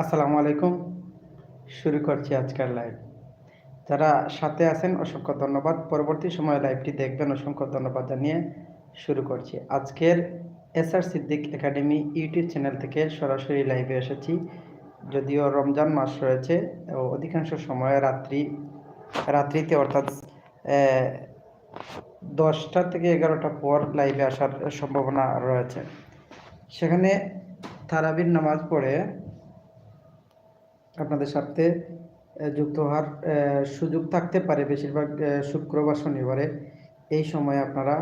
আসসালামু আলাইকুম। শুরু করছি আজকের লাইভ যারা সাথে আছেন, অসংখ্য ধন্যবাদ। পরবর্তী সময়ে লাইভটি দেখবেন, অসংখ্য ধন্যবাদ জানিয়ে শুরু করছি। আজকের S R Siddique academy YouTube channel থেকে সরাসরি লাইভে এসেছি। যদিও রমজান মাস রয়েছে অধিকাংশ সময় রাত্রি, রাত্রিতে অর্থাৎ দশটা থেকে এগারোটা পর লাইভে আসার সম্ভাবনা রয়েছে। সেখানে তারাবির নামাজ পড়ে আপনাদের সাথে যুক্ত হওয়ার সুযোগ থাকতে পারে বেশিরভাগ শুক্রবার শনিবারে। এই সময় আপনারা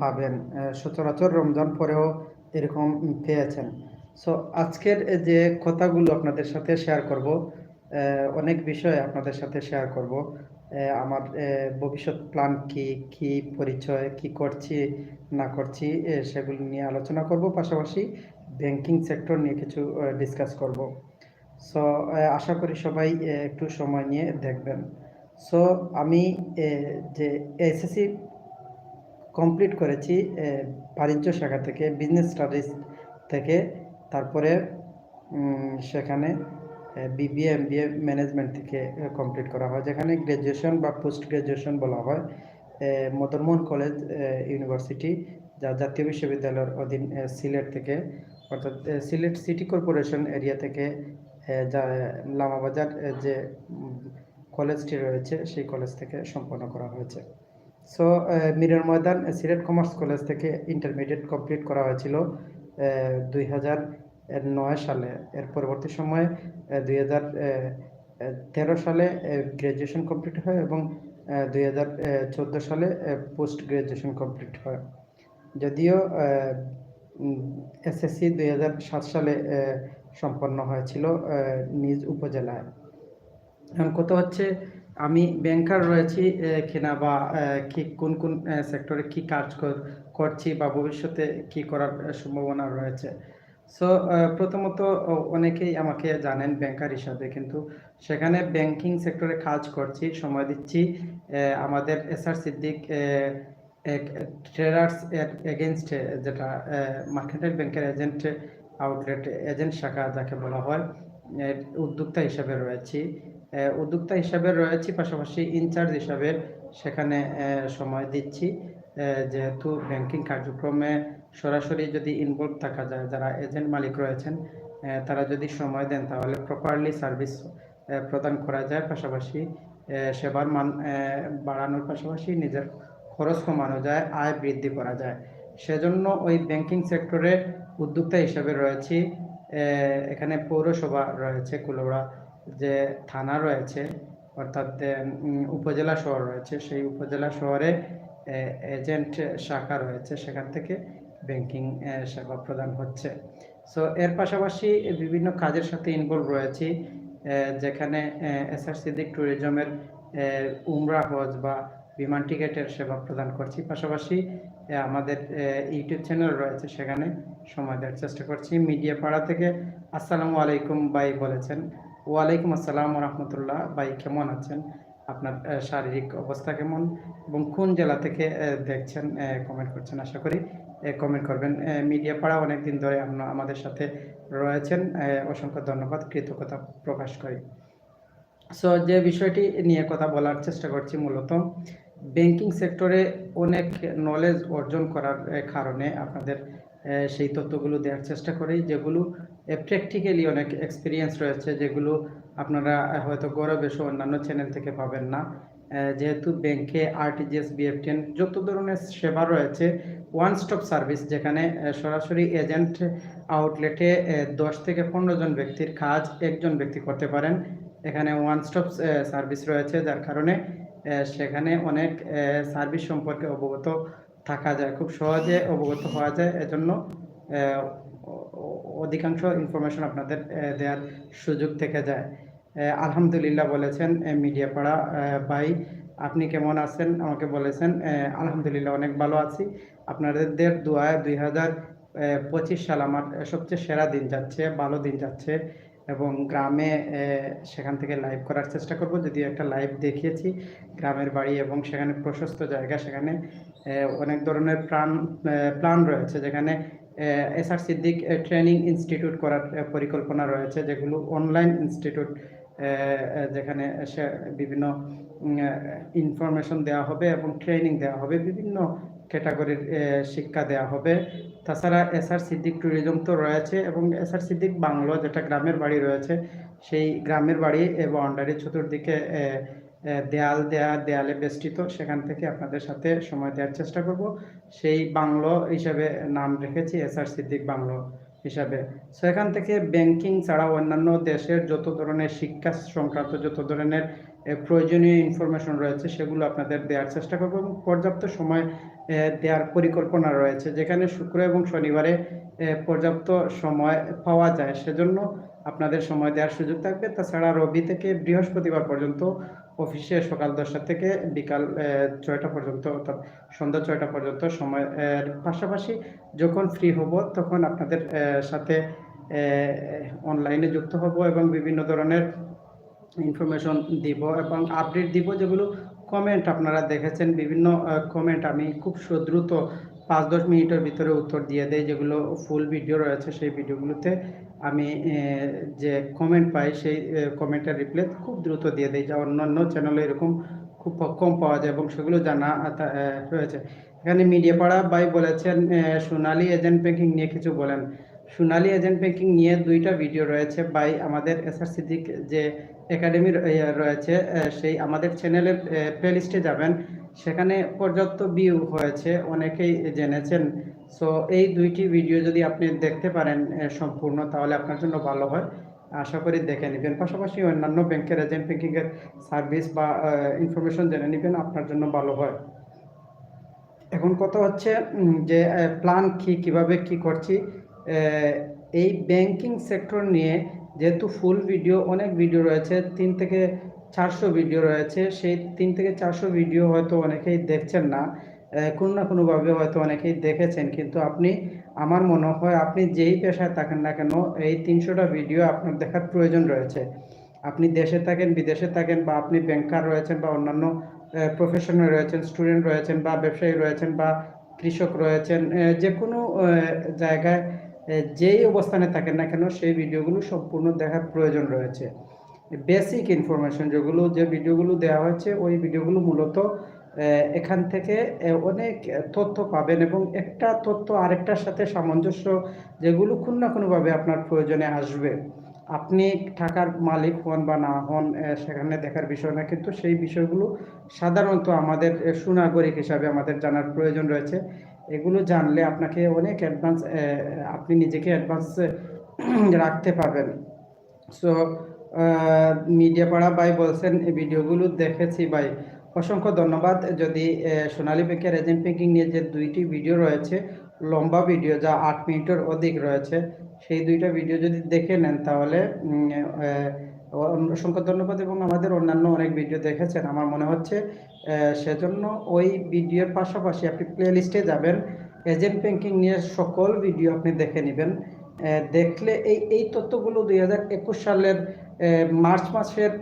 পাবেন সচরাচর রমজান পরেও এরকম পেয়েছেন। সো আজকের যে কথাগুলো আপনাদের সাথে শেয়ার করব অনেক বিষয় আপনাদের সাথে শেয়ার করব। আমার ভবিষ্যৎ প্ল্যান কি কি পরিচয়, কি করছি, না করছি সেগুলো নিয়ে আলোচনা করব। পাশাপাশি ব্যাংকিং সেক্টর নিয়ে কিছু ডিসকাস করব। সো আশা করি সবাই একটু সময় নিয়ে দেখবেন। সো আমি যে এসএসসি কমপ্লিট করেছি বাণিজ্য শাখা থেকে বিজনেস স্টাডিজ থেকে, তারপরে সেখানে বিবিএ এম এমবিএ ম্যানেজমেন্ট থেকে কমপ্লিট করা হয়। যেখানে গ্র্যাজুয়েশন বা পোস্ট গ্র্যাজুয়েশন বলা হয় মদনমোহন কলেজ ইউনিভার্সিটি যা জাতীয় বিশ্ববিদ্যালয়ের অধীন সিলেট থেকে, অর্থাৎ সিলেট সিটি কর্পোরেশন এরিয়া থেকে যা লামাবাজার যে কলেজটি রয়েছে, সেই কলেজ থেকে সম্পন্ন করা হয়েছে। So Mirer Moydan Sylhet commerce college থেকে ইন্টারমিডিয়েট কমপ্লিট করা হয়েছিল দুই হাজার নয় সালে। এর পরবর্তী সময়ে দুই হাজার তেরো সালে গ্র্যাজুয়েশন কমপ্লিট হয় এবং দুই হাজার চোদ্দ সালে পোস্ট গ্র্যাজুয়েশন কমপ্লিট হয়। যদিও এসএসসি দুই হাজার সাত সালে সম্পন্ন হয়েছিল নিজ উপজেলায়। এখন কথা হচ্ছে, আমি ব্যাংকার রয়েছি কিনা বা কি, কোন কোন সেক্টরে কি কাজ কর- করছি বা ভবিষ্যতে কি করার সম্ভাবনা রয়েছে। সো প্রথমত অনেকেই আমাকে জানেন ব্যাংকার হিসাবে, কিন্তু সেখানে ব্যাংকিং সেক্টরে কাজ করছি, সময় দিচ্ছি আমাদের এস আর সিদ্দিক ট্রেডার্স এগেনস্টে যেটা মার্কেন্টাইল ব্যাংকের এজেন্ট আউটলেট এজেন্ট শাখা যাকে বলা হয় উদ্যোক্তা হিসাবে রয়েছি। উদ্যোক্তা হিসাবে রয়েছি, পাশাপাশি ইনচার্জ হিসাবে সেখানে সময় দিচ্ছি। যেহেতু ব্যাংকিং কার্যক্রমে সরাসরি যদি ইনভলভ থাকা যায়, যারা এজেন্ট মালিক রয়েছেন তারা যদি সময় দেন, তাহলে প্রপারলি সার্ভিস প্রদান করা যায়। পাশাপাশি সেবার মান বাড়ানোর পাশাপাশি নিজের খরচ কমানো যায়, আয় বৃদ্ধি করা যায়। সেজন্য ওই ব্যাংকিং সেক্টরে উদ্যোক্তা হিসাবে রয়েছি। এখানে পৌরসভা রয়েছে, কুলোড়া যে থানা রয়েছে, অর্থাৎ উপজেলা শহর রয়েছে। সেই উপজেলা শহরে এজেন্ট শাখা রয়েছে, সেখান থেকে ব্যাংকিং সেবা প্রদান হচ্ছে। সো এর পাশাপাশি বিভিন্ন কাজের সাথে ইনভলভ রয়েছি যেখানে এস আর সিদ্দিক ট্যুরিজমের উমরা হজ বা বিমান টিকেটের সেবা প্রদান করছি। পাশাপাশি আমাদের ইউটিউব চ্যানেল রয়েছে সেখানে। সময় দেওয়ার চেষ্টা করছি। মিডিয়া পাড়া থেকে আসসালামু আলাইকুম ভাই বলেছেন। ওয়ালাইকুম আসসালাম রহমতুল্লাহ ভাই, কেমন আছেন? আপনার শারীরিক অবস্থা কেমন? এবং কোন জেলা থেকে দেখছেন কমেন্ট করছেন আশা করি কমেন্ট করবেন। মিডিয়া পাড়া অনেকদিন ধরে আপনারা আমাদের সাথে রয়েছেন। অসংখ্য ধন্যবাদ, কৃতজ্ঞতা প্রকাশ করি। সো যে বিষয়টি নিয়ে কথা বলার চেষ্টা করছি মূলত ব্যাংকিং সেক্টরে অনেক নলেজ অর্জন করার কারণে আপনাদের সেই তথ্যগুলো দেওয়ার চেষ্টা করি, যেগুলো প্র্যাকটিক্যালি অনেক এক্সপিরিয়েন্স রয়েছে, যেগুলো আপনারা হয়তো গৌরব অন্যান্য চ্যানেল থেকে পাবেন না। যেহেতু ব্যাংকে আরটিজিএস বিএফটিএন যত ধরনের সেবা রয়েছে ওয়ান স্টপ সার্ভিস যেখানে সরাসরি এজেন্ট আউটলেটে দশ থেকে পনেরো জন ব্যক্তির কাজ একজন ব্যক্তি করতে পারেন। এখানে ওয়ান স্টপ সার্ভিস রয়েছে, যার কারণে সেখানে অনেক সার্ভিস সম্পর্কে অবগত থাকা যায়, খুব সহজে অবগত হওয়া যায়। এজন্য অধিকাংশ ইনফরমেশন আপনাদের দেওয়ার সুযোগ থেকে যায়। আলহামদুলিল্লাহ বলেছেন মিডিয়া পাড়া ভাই, আপনি কেমন আছেন? আমাকে বলেছেন আলহামদুলিল্লাহ অনেক ভালো আছি। আপনাদের দোয়ায় দুই হাজার পঁচিশ সাল আমার সবচেয়ে সেরা দিন যাচ্ছে, ভালো দিন যাচ্ছে। এবং গ্রামে সেখান থেকে লাইভ করার চেষ্টা করব। যদিও একটা লাইভ দেখিয়েছি, গ্রামের বাড়ি এবং সেখানে প্রশস্ত জায়গা, সেখানে অনেক ধরনের প্ল্যান প্ল্যান রয়েছে। যেখানে S R Siddique training institute করার পরিকল্পনা রয়েছে, যেগুলো অনলাইন ইনস্টিটিউট যেখানে বিভিন্ন ইনফরমেশন দেওয়া হবে এবং ট্রেনিং দেওয়া হবে। বিভিন্ন ক্যাটাগরির শিক্ষা দেওয়া হবে। তাছাড়া এস আর সিদ্দিক ট্যুরিজম তো রয়েছে এবং এস আর সিদ্দিক বাংলো যেটা গ্রামের বাড়ি রয়েছে, সেই গ্রামের বাড়ি বাউন্ডারি চতুর্দিকে দেয়াল দেয়া, দেয়ালে বেষ্টিত, সেখান থেকে আপনাদের সাথে সময় দেওয়ার চেষ্টা করব। সেই বাংলো হিসাবে নাম রেখেছি এস আর সিদ্দিক বাংলো হিসাবে। সো এখান থেকে ব্যাংকিং ছাড়া অন্যান্য দেশের যত ধরনের শিক্ষা সংক্রান্ত যত ধরনের প্রয়োজনীয় ইনফরমেশন রয়েছে, সেগুলো আপনাদের দেওয়ার চেষ্টা করব এবং পর্যাপ্ত সময় দেওয়ার পরিকল্পনা রয়েছে। যেখানে শুক্র এবং শনিবারে পর্যাপ্ত সময় পাওয়া যায়, সেজন্য আপনাদের সময় দেওয়ার সুযোগ থাকবে। তাছাড়া রবি থেকে বৃহস্পতিবার পর্যন্ত অফিসে সকাল দশটা থেকে বিকাল ছয়টা পর্যন্ত, অর্থাৎ সন্ধ্যা ছয়টা পর্যন্ত সময় এর পাশাপাশি যখন ফ্রি হব, তখন আপনাদের সাথে অনলাইনে যুক্ত হব এবং বিভিন্ন ধরনের ইনফরমেশন দিব এবং আপডেট দিব যেগুলো কমেন্ট আপনারা দেখেছেন। বিভিন্ন কমেন্ট আমি খুব সু- দ্রুত পাঁচ দশ মিনিটের ভিতরে উত্তর দিয়ে দেয় যেগুলো ফুল ভিডিও রয়েছে সেই ভিডিওগুলোতে আমি যে কমেন্ট পাই সেই কমেন্টের রিপ্লাই খুব দ্রুত দিয়ে দেয় যা অন্যান্য চ্যানেলে এরকম খুব কম পাওয়া যায় এবং সেগুলো জানা রয়েছে। এখানে মিডিয়া পাড়া ভাই বলেছেন সোনালি এজেন্ট ব্যাংকিং নিয়ে কিছু বলেন। সোনালী এজেন্ট ব্যাংকিং নিয়ে দুইটা ভিডিও রয়েছে বাই আমাদের এসআর সিদ্দিক যে একাডেমি রয়েছে সেই আমাদের চ্যানেলের প্লেলিস্টে যাবেন। সেখানে পর্যাপ্ত ভিউ হয়েছে, অনেকেই জেনেছেন। সো এই দুইটি ভিডিও যদি আপনি দেখতে পারেন সম্পূর্ণ, তাহলে আপনার জন্য ভালো হয়। আশা করি দেখে নেবেন। পাশাপাশি অন্যান্য ব্যাংকের এজেন্ট ব্যাংকিংয়ের সার্ভিস বা ইনফরমেশন জেনে নেবেন, আপনার জন্য ভালো হয়। এখন কথা হচ্ছে যে প্ল্যান কি, কীভাবে কি করছি এই ব্যাংকিং সেক্টর নিয়ে যেহেতু ফুল ভিডিও অনেক ভিডিও রয়েছে, তিন থেকে চারশো ভিডিও রয়েছে, সেই তিন থেকে চারশো ভিডিও হয়তো অনেকেই দেখছেন না। কোনো না কোনোভাবে হয়তো অনেকেই দেখেছেন, কিন্তু আপনি, আমার মনে হয় আপনি যেই পেশায় থাকেন না কেন, এই তিনশোটা ভিডিও আপনার দেখার প্রয়োজন রয়েছে। আপনি দেশে থাকেন, বিদেশে থাকেন, বা আপনি ব্যাংকার রয়েছেন, বা অন্যান্য প্রফেশনাল রয়েছেন স্টুডেন্ট রয়েছেন, বা ব্যবসায়ী রয়েছেন, বা কৃষক রয়েছেন যে কোনো জায়গায় যেই অবস্থানে থাকেন না কেন, সেই ভিডিওগুলো সম্পূর্ণ দেখার প্রয়োজন রয়েছে। বেসিক ইনফরমেশন যেগুলো, যে ভিডিওগুলো দেওয়া হয়েছে, ওই ভিডিওগুলো মূলত এখান থেকে অনেক তথ্য পাবেন এবং একটা তথ্য আরেকটার সাথে সামঞ্জস্য যেগুলো কোনো না কোনোভাবে আপনার প্রয়োজনে আসবে। আপনি টাকার মালিক হন বা না হন সেখানে দেখার বিষয় না, কিন্তু সেই বিষয়গুলো সাধারণত আমাদের সুনাগরিক হিসাবে আমাদের জানার প্রয়োজন রয়েছে। এগুলো জানলে আপনাকে অনেক অ্যাডভান্স আপনি নিজেকে অ্যাডভান্স রাখতে পারবেন। সো মিডিয়া পাড়া ভাই বলছেন ভিডিওগুলো দেখেছি ভাই। অসংখ্য ধন্যবাদ। যদি সোনালী ব্যাংকের এজেন্ট ব্যাংকিং নিয়ে যে দুইটি ভিডিও রয়েছে, লম্বা ভিডিও যা আট মিনিটের অধিক রয়েছে, সেই দুইটা ভিডিও যদি দেখে নেন তাহলে অসংখ্য ধন্যবাদ এবং আমাদের অন্যান্য অনেক ভিডিও দেখেছেন। আমার মনে হচ্ছে সেজন্য ওই ভিডিওর পাশাপাশি আপনি প্লে লিস্টে যাবেন। এজেন্ট ব্যাংকিং নিয়ে সকল ভিডিও আপনি দেখে নেবেন। দেখলে এই এই তথ্যগুলো দুই হাজার একুশ সালের মার্চ মাসের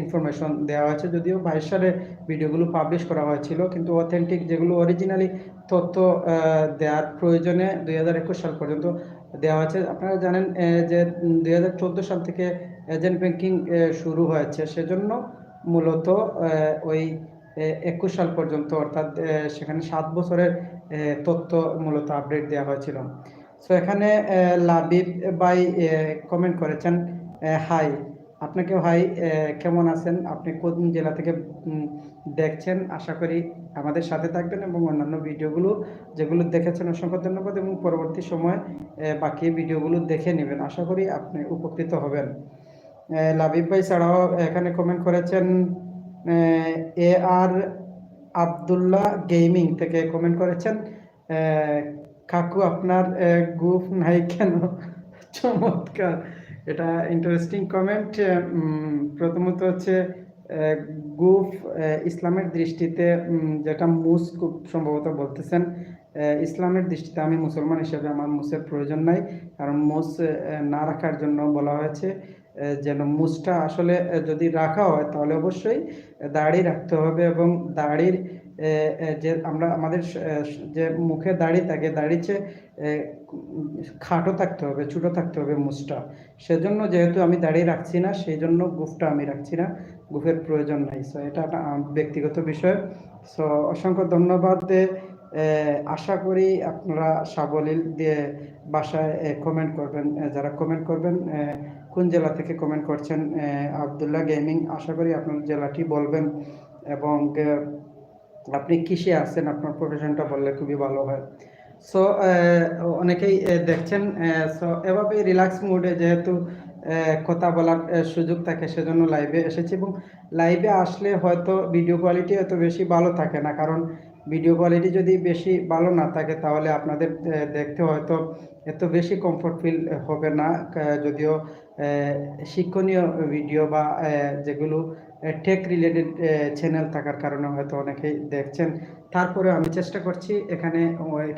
ইনফরমেশন দেওয়া হয়েছে। যদিও বাইশ সালে ভিডিওগুলো পাবলিশ করা হয়েছিল, কিন্তু অথেন্টিক যেগুলো অরিজিনালি তথ্য দেওয়ার প্রয়োজনে দুই হাজার একুশ সাল পর্যন্ত দেওয়া হয়েছে। আপনারা জানেন যে দুই হাজার চোদ্দ সাল থেকে এজেন্ট ব্যাংকিং শুরু হয়েছে। সেজন্য মূলত ওই একুশ সাল পর্যন্ত, অর্থাৎ সেখানে সাত বছরের তথ্য মূলত আপডেট দেওয়া হয়েছিল। সো, এখানে লাবিব ভাই কমেন্ট করেছেন হাই, আপনাকে হাই কেমন আছেন? আপনি কোন জেলা থেকে দেখছেন, আশা করি আমাদের সাথে থাকবেন এবং অন্যান্য ভিডিওগুলো যেগুলো দেখেছেন, অসংখ্য ধন্যবাদ এবং পরবর্তী সময় বাকি ভিডিওগুলো দেখে নেবেন। আশা করি আপনি উপকৃত হবেন। লাবিব ভাই ছাড়াও এখানে কমেন্ট করেছেন, এ আর আবদুল্লাহ গেমিং থেকে কমেন্ট করেছেন কাকু আপনার গ্রুপ নাই কেন? চমৎকার। এটা ইন্টারেস্টিং কমেন্ট প্রথমত হচ্ছে গুফ ইসলামের দৃষ্টিতে যেটা মুস খুব সম্ভবত বলতেছেন ইসলামের দৃষ্টিতে আমি মুসলমান হিসেবে আমার মুসের প্রয়োজন নাই, কারণ মুস না রাখার জন্য বলা হয়েছে যেন মুসটা আসলে যদি রাখা হয়, তাহলে অবশ্যই দাড়ি রাখতে হবে এবং দাড়ির যে আমরা, আমাদের যে মুখে দাড়ি থাকে দাড়ি চেয়ে খাটো থাকতে হবে, ছোটো থাকতে হবে মুছটা। সেজন্য যেহেতু আমি দাঁড়িয়ে রাখছি না সেই জন্য গুফটা আমি রাখছি না, গুফের প্রয়োজন নাই। সো এটা ব্যক্তিগত বিষয়। সো অসংখ্য ধন্যবাদ আশা করি আপনারা সাবলীল দিয়ে বাসায় কমেন্ট করবেন যারা কমেন্ট করবেন কোন জেলা থেকে কমেন্ট করছেন আবদুল্লাহ গেমিং আশা করি আপনার জেলাটি বলবেন এবং আপনি কিসে আছেন, আপনার প্রফেশনটা বললে খুবই ভালো হয়। সো অনেকেই দেখছেন সো এভাবে রিল্যাক্স মুডে যেহেতু কথা বলার সুযোগ থাকে, সেজন্য লাইভে এসেছি এবং লাইভে আসলে হয়তো ভিডিও কোয়ালিটি এত বেশি ভালো থাকে না, কারণ ভিডিও কোয়ালিটি যদি বেশি ভালো না থাকে, তাহলে আপনাদের দেখতে হয়তো এত বেশি কমফোর্ট ফিল হবে না। যদিও শিক্ষণীয় ভিডিও বা যেগুলো টেক রিলেটেড চ্যানেল থাকার কারণে হয়তো অনেকেই দেখছেন। তারপরে আমি চেষ্টা করছি এখানে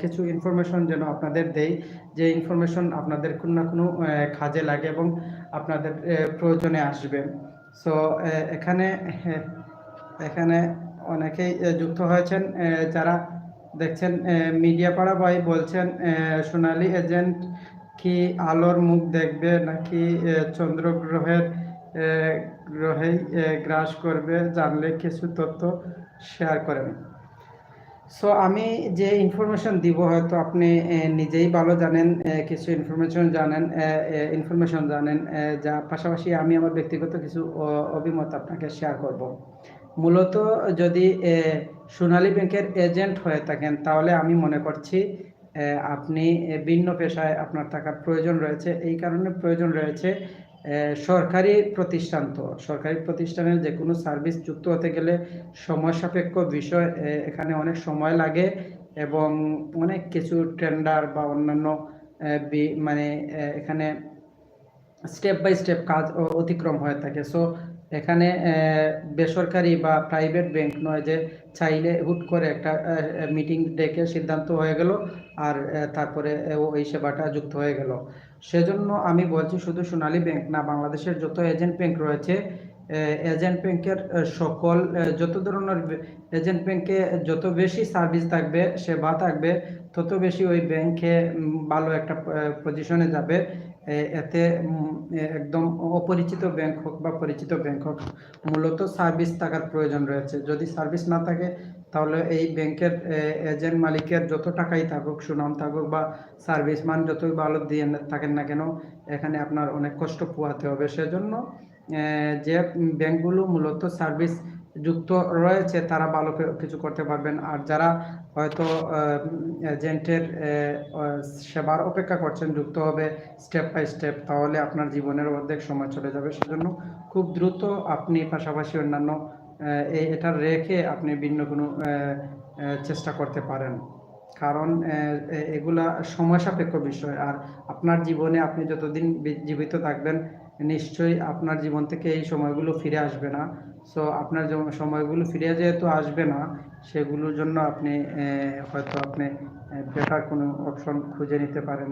কিছু ইনফরমেশন যেন আপনাদের দেই, যে ইনফরমেশন আপনাদের কোনো না কোনো কাজে লাগে এবং আপনাদের প্রয়োজনে আসবে। সো এখানে এখানে অনেকেই যুক্ত হয়েছেন যারা দেখছেন মিডিয়া পাড়া ভাই বলছেন সোনালী এজেন্ট কি আলোর মুখ দেখবে নাকি চন্দ্রগ্রহের গ্রহেই গ্রাস করবে জানলে কিছু তথ্য শেয়ার করেন। সো আমি যে ইনফরমেশন দিব হয়তো আপনি নিজেই ভালো জানেন কিছু ইনফরমেশন জানেন ইনফরমেশন জানেন যা পাশাপাশি আমি আমার ব্যক্তিগত কিছু অভিমত আপনাকে শেয়ার করব। মূলত যদি সোনালী ব্যাংকের এজেন্ট হয়ে থাকেন, তাহলে আমি মনে করছি আপনি ভিন্ন পেশায় আপনার থাকার প্রয়োজন রয়েছে। এই কারণে প্রয়োজন রয়েছে সরকারি প্রতিষ্ঠান তো। সরকারি প্রতিষ্ঠানের যে কোনো সার্ভিস যুক্ত হতে গেলে সময় সাপেক্ষ বিষয় এখানে অনেক সময় লাগে এবং অনেক কিছু টেন্ডার বা অন্যান্য মানে এখানে স্টেপ বাই স্টেপ কাজ অতিক্রম হয়ে থাকে। সো এখানে বেসরকারি বা প্রাইভেট ব্যাংক নয় যে চাইলে হুট করে একটা মিটিং ডেকে সিদ্ধান্ত হয়ে গেল আর তারপরে ওই সেবাটা যুক্ত হয়ে গেল। সেজন্য আমি বলছি শুধু সোনালী ব্যাংক না, বাংলাদেশের যত এজেন্ট ব্যাংক রয়েছে এজেন্ট ব্যাংকের সকল যত ধরনের এজেন্ট ব্যাংকে যত বেশি সার্ভিস থাকবে, সেবা থাকবে, তত বেশি ওই ব্যাংকে ভালো একটা পজিশনে যাবে। এতে একদম অপরিচিত ব্যাংক হোক বা পরিচিত ব্যাংক হোক, মূলত সার্ভিস থাকার প্রয়োজন রয়েছে। যদি সার্ভিস না থাকে, তাহলে এই ব্যাংকের এজেন্ট মালিকের যত টাকাই থাকুক, সুনাম থাকুক বা সার্ভিস মান যতই ভালো দিয়ে থাকেন না কেন, এখানে আপনার অনেক কষ্ট পোহাতে হবে। সেজন্য যে ব্যাংকগুলো মূলত সার্ভিস যুক্ত রয়েছে, তারা ভালো কিছু করতে পারবেন। আর যারা হয়তো এজেন্টের সেবার অপেক্ষা করছেন, যুক্ত হবে স্টেপ বাই স্টেপ, তাহলে আপনার জীবনের অর্ধেক সময় চলে যাবে। সেজন্য খুব দ্রুত আপনি পাশাপাশি অন্যান্য এটা রেখে আপনি ভিন্ন কোনো চেষ্টা করতে পারেন। কারণ এগুলা সময় সাপেক্ষ বিষয়। আর আপনার জীবনে আপনি যতদিন জীবিত থাকবেন, নিশ্চয়ই আপনার জীবন থেকে এই সময়গুলো ফিরে আসবে না। সো আপনার যেমন সময়গুলো ফিরে যেহেতু আসবে না, সেগুলোর জন্য আপনি হয়তো আপনি বেটার কোনো অপশন খুঁজে নিতে পারেন।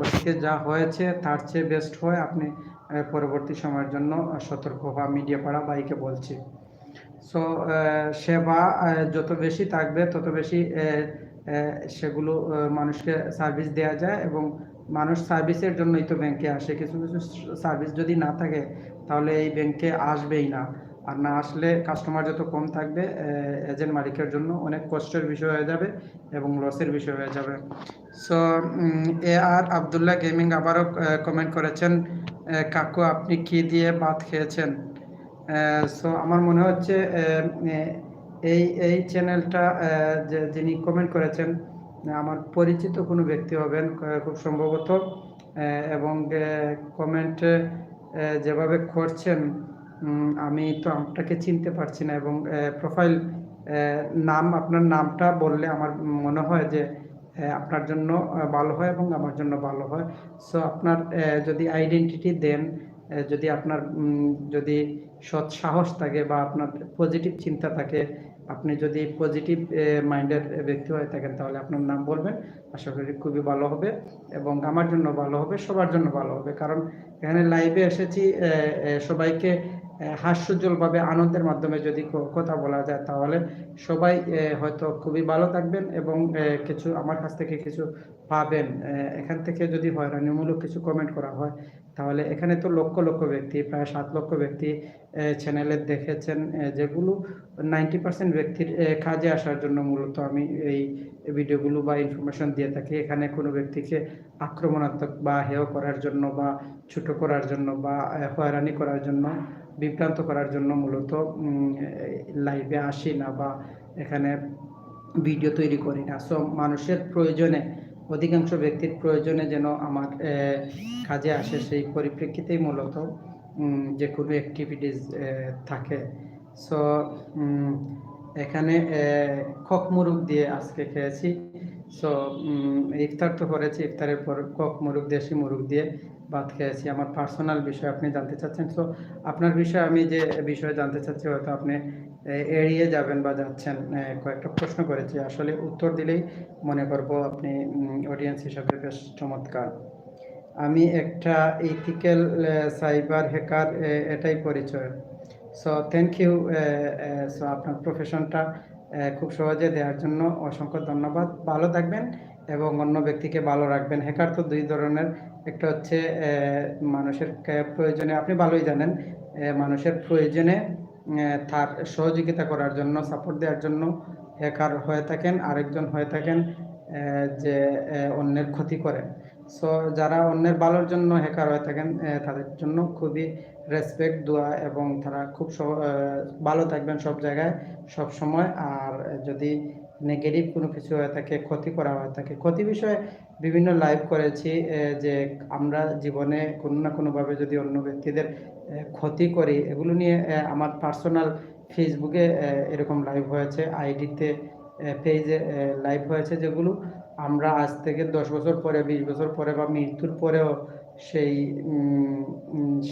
অতীতে যা হয়েছে তার চেয়ে বেস্ট হয় আপনি পরবর্তী সময়ের জন্য সতর্ক হওয়া। মিডিয়া পাড়া বাইকে বলছি। সো সেবা যত বেশি থাকবে, তত বেশি সেগুলো মানুষকে সার্ভিস দেওয়া যায় এবং মানুষ সার্ভিসের জন্যই তো ব্যাংকে আসে। কিছু কিছু সার্ভিস যদি না থাকে, তাহলে এই ব্যাংকে আসবেই না। আর না আসলে কাস্টমার যত কম থাকবে এজেন্ট মালিকের জন্য অনেক কষ্টের বিষয় হয়ে যাবে এবং লসের বিষয় হয়ে যাবে। So A R Abdullah gaming আবারও কমেন্ট করেছেন কাকু আপনি কি দিয়ে ভাত খেয়েছেন? সো আমার মনে হচ্ছে এই এই চ্যানেলটা যে, যিনি কমেন্ট করেছেন আমার পরিচিত কোনো ব্যক্তি হবেন খুব সম্ভবত এবং কমেন্ট যেভাবে করছেন আমি তো আপনাকে চিনতে পারছি না এবং প্রোফাইল নাম, আপনার নামটা বললে আমার মনে হয় যে আপনার জন্য ভালো হয় এবং আমার জন্য ভালো হয়। সো আপনার যদি আইডেন্টিটি দেন যদি আপনার যদি সৎ সাহস থাকে বা আপনার পজিটিভ চিন্তা থাকে, আপনি যদি পজিটিভ মাইন্ডের ব্যক্তি হয়ে থাকেন, তাহলে আপনার নাম বলবেন। আশা করি খুবই ভালো হবে এবং আমার জন্য ভালো হবে, সবার জন্য ভালো হবে। কারণ এখানে লাইভে এসেছি সবাইকে হাস্যজ্জ্বলভাবে আনন্দের মাধ্যমে যদি কথা বলা যায় তাহলে সবাই হয়তো খুবই ভালো থাকবেন এবং কিছু আমার কাছ থেকে কিছু পাবেন। এখান থেকে যদি হয়রানিমূলক কিছু কমেন্ট করা হয় তাহলে এখানে তো লক্ষ লক্ষ ব্যক্তি, প্রায় সাত লক্ষ ব্যক্তি চ্যানেলে দেখেছেন যেগুলো নাইনটি পার্সেন্ট ব্যক্তির কাজে আসার জন্য মূলত আমি এই ভিডিওগুলো বা ইনফরমেশন দিয়ে থাকি। এখানে কোনো ব্যক্তিকে আক্রমণাত্মক বা হেয় করার জন্য বা ছোট করার জন্য বা হয়রানি করার জন্য, বিভ্রান্ত করার জন্য মূলত লাইভে আসি না বা এখানে ভিডিও তৈরি করি না। সো মানুষের প্রয়োজনে অধিকাংশ ব্যক্তির প্রয়োজনে যেন আমার কাজে আসে সেই পরিপ্রেক্ষিতেই মূলত যে কোনো অ্যাক্টিভিটিস থাকে। সো এখানে কক মুরুগ দিয়ে আজকে খেয়েছি। সো ইফতার তো করেছি, ইফতারের পর কক মুরুগ, দেশি মুরুগ দিয়ে ভাত খেয়েছি। আমার পার্সোনাল বিষয় আপনি জানতে চাচ্ছেন। সো আপনার বিষয়ে আমি যে বিষয়ে জানতে চাচ্ছি, হয়তো আপনি এড়িয়ে যাবেন বা যাচ্ছেন কয়েকটা প্রশ্ন করেছি। আসলে উত্তর দিলেই মনে করব আপনি অডিয়েন্স হিসাবে বেশ চমৎকার। আমি একটা ইথিক্যাল সাইবার হ্যাকার এটাই পরিচয়। সো থ্যাংক ইউ সো আপনার প্রফেশনটা খুব সহজে দেওয়ার জন্য অসংখ্য ধন্যবাদ। ভালো থাকবেন এবং অন্য ব্যক্তিকে ভালো রাখবেন। হ্যাকার তো দুই ধরনের একটা হচ্ছে মানুষের প্রয়োজনে, আপনি ভালোই জানেন মানুষের প্রয়োজনে তার সহযোগিতা করার জন্য সাপোর্ট দেওয়ার জন্য হ্যাকার হয়ে থাকেন, আরেকজন হয়ে থাকেন যে অন্যের ক্ষতি করেন সো যারা অন্যের ভালোর জন্য হ্যাকার হয়ে থাকেন তাদের জন্য খুবই রেসপেক্ট দোয়া এবং তারা খুব ভালো থাকবেন সব জায়গায়, সব সময়। আর যদি নেগেটিভ কোনো কিছু হয়ে থাকে ক্ষতি করা হয়ে থাকে ক্ষতি বিষয়ে বিভিন্ন লাইভ করেছি যে আমরা জীবনে কোনো না কোনোভাবে যদি অন্য ব্যক্তিদের ক্ষতি করি, এগুলো নিয়ে আমার পার্সোনাল ফেসবুকে এরকম লাইভ হয়েছে আইডিতে পেজে লাইভ হয়েছে যেগুলো। আমরা আজ থেকে দশ বছর পরে, বিশ বছর পরে বা মৃত্যুর পরেও সেই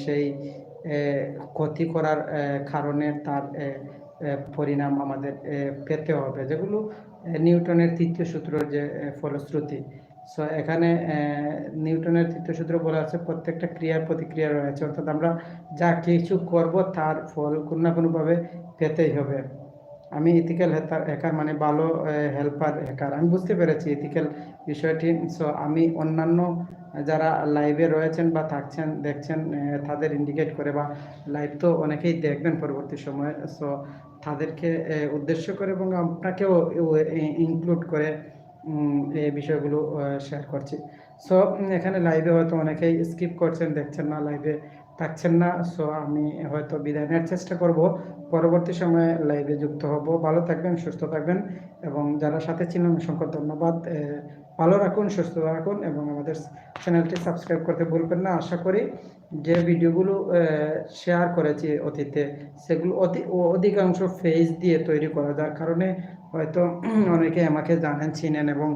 সেই ক্ষতি করার কারণে তার পরিণাম আমাদের পেতে হবে। যেগুলো নিউটনের তৃতীয় সূত্রের যে ফলশ্রুতি। সো এখানে নিউটনের তৃতীয় সূত্র বলা আছে, প্রত্যেকটা ক্রিয়ার প্রতিক্রিয়া রয়েছে। অর্থাৎ আমরা যা কিছু করব, তার ফল কোনো না কোনোভাবে পেতেই হবে। আমি ইথিক্যাল হ্যাকার মানে ভালো হেল্পার হ্যাকার আমি বুঝতে পেরেছি ইথিক্যাল বিষয়টি। সো আমি অন্যান্য যারা লাইভে রয়েছেন বা থাকছেন, দেখছেন তাদের ইন্ডিকেট করে বা লাইভ তো অনেকেই দেখবেন পরবর্তী সময়ে। সো তাদেরকে উদ্দেশ্য করে এবং আপনাকেও ইনক্লুড করে এই বিষয়গুলো শেয়ার করছি। সো এখানে লাইভে হয়তো অনেকেই স্কিপ করছেন, দেখছেন না লাইভে থাকছেন না সো আমি হয়তো বিদায় নেওয়ার চেষ্টা করব। পরবর্তী সময়ে লাইভে যুক্ত হব। ভালো থাকবেন, সুস্থ থাকবেন এবং যারা সাথে ছিলেন, অসংখ্য ধন্যবাদ। ভালো রাখুন, সুস্থ রাখুন এবং আমাদের চ্যানেলটি সাবস্ক্রাইব করতে ভুলবেন না। আশা করি যে ভিডিওগুলো শেয়ার করেছি অতীতে, সেগুলো অতি অধিকাংশ ফেজ দিয়ে তৈরি করা। যার কারণে হয়তো অনেকে আমাকে জানেন, চিনেন এবং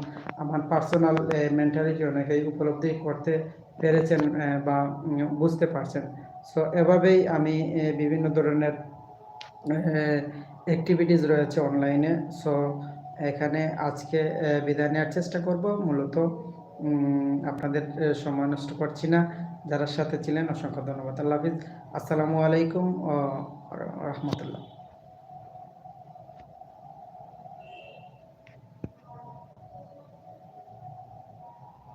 আমার পার্সোনাল মেন্টালিটি অনেকেই উপলব্ধি করতে পেরেছেন বা বুঝতে পারছেন। সো এভাবেই আমি বিভিন্ন ধরনের অ্যাক্টিভিটিস রয়েছে অনলাইনে সো এখানে আজকে বিদায় নেওয়ার চেষ্টা করব। মূলত আপনাদের সময় নষ্ট করছি না। যারা সাথে ছিলেন, অসংখ্য ধন্যবাদ। আল্লাহ হাফিজ। আসসালামু আলাইকুম ও রহমতুল্লাহ।